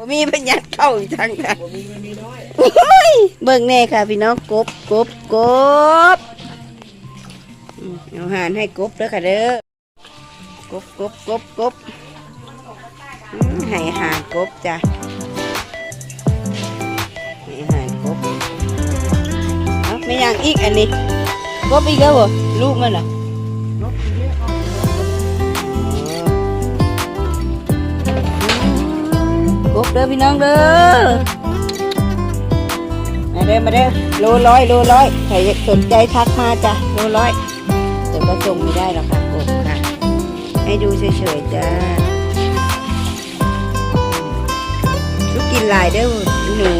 บ่มีพยัดเข้าอีกทางค่ะบ่มีมันมีน้อยโอ้ยเบิ่งแน่ค่ะพี่น้องกบกบกบอืมเอาหารให้กบเด้อค่ะเด้อกบกบกบกบอืมให้อาหารกบจ้ะให้อาหารกบเอาไม่ยังอีกอันนี้กบอีกแล้วบ่ลูกมันเหรอ เด้อพี่น้องเด้อมาเด้อมาเด้อโลร้อยโลร้อยใครสนใจทักมาจ้ะโลร้อยแต่ก็ส่งไม่ได้หรอกค่ะกบค่ะ ให้ดูเฉยๆจ้าลูกกินหลายเด้อหนู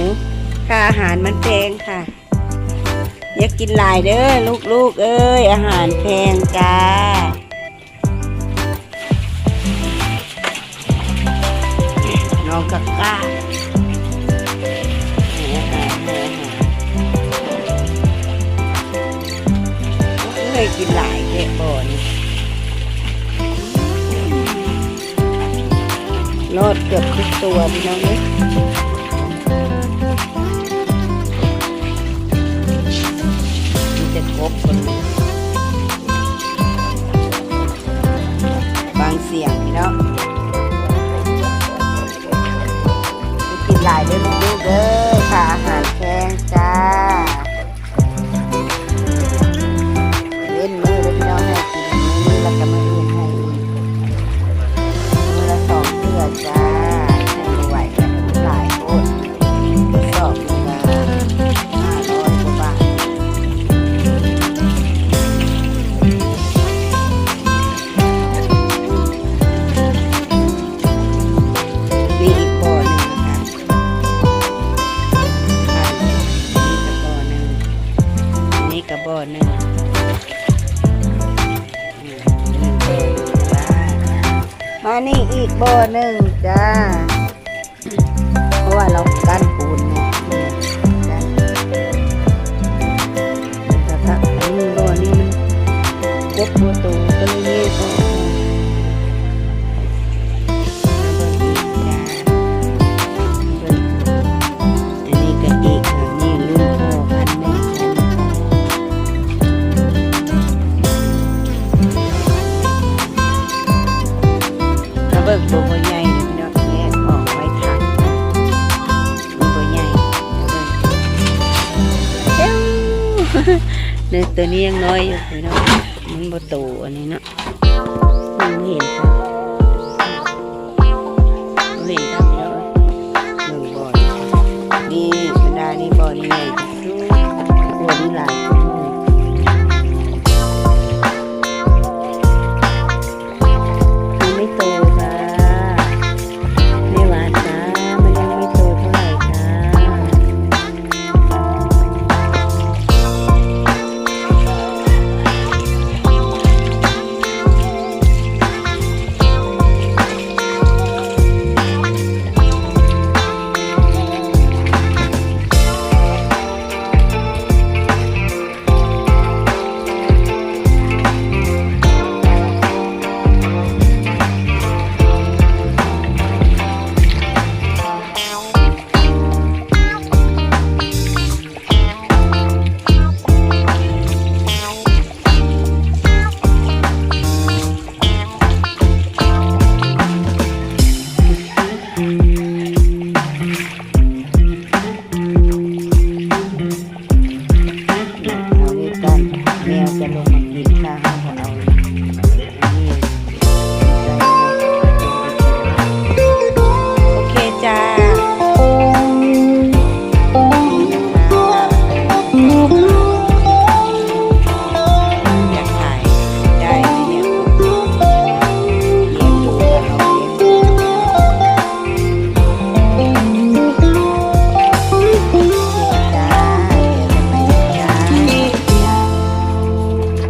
ค่าอาหารมันแพงค่ะอย่ากินหลายเด้อลูกๆเอ้ยอาหารแพงจ้า น้องกะกล้าเคยกินหลายเด็กบ่นรอดเกือบทุกตัวพี่น้องเนี่ยมีแต่กบคนนี้บางเสียงพี่น้องา ก่อนึ่งอันมานี่อีกบ่อหนึ่งจ้า เพราะว่าเรากั้นปูนไงี่ตัวนี้ยังน้อยอยู่พี่นาะมันบ่โตอันนี้เนาะมังเห็นครับเห็นครับพี่น้อหนึ่งบ่อนี่บรรดานี่บ่อนี่ใหญ่สุดหัวนี่หลาย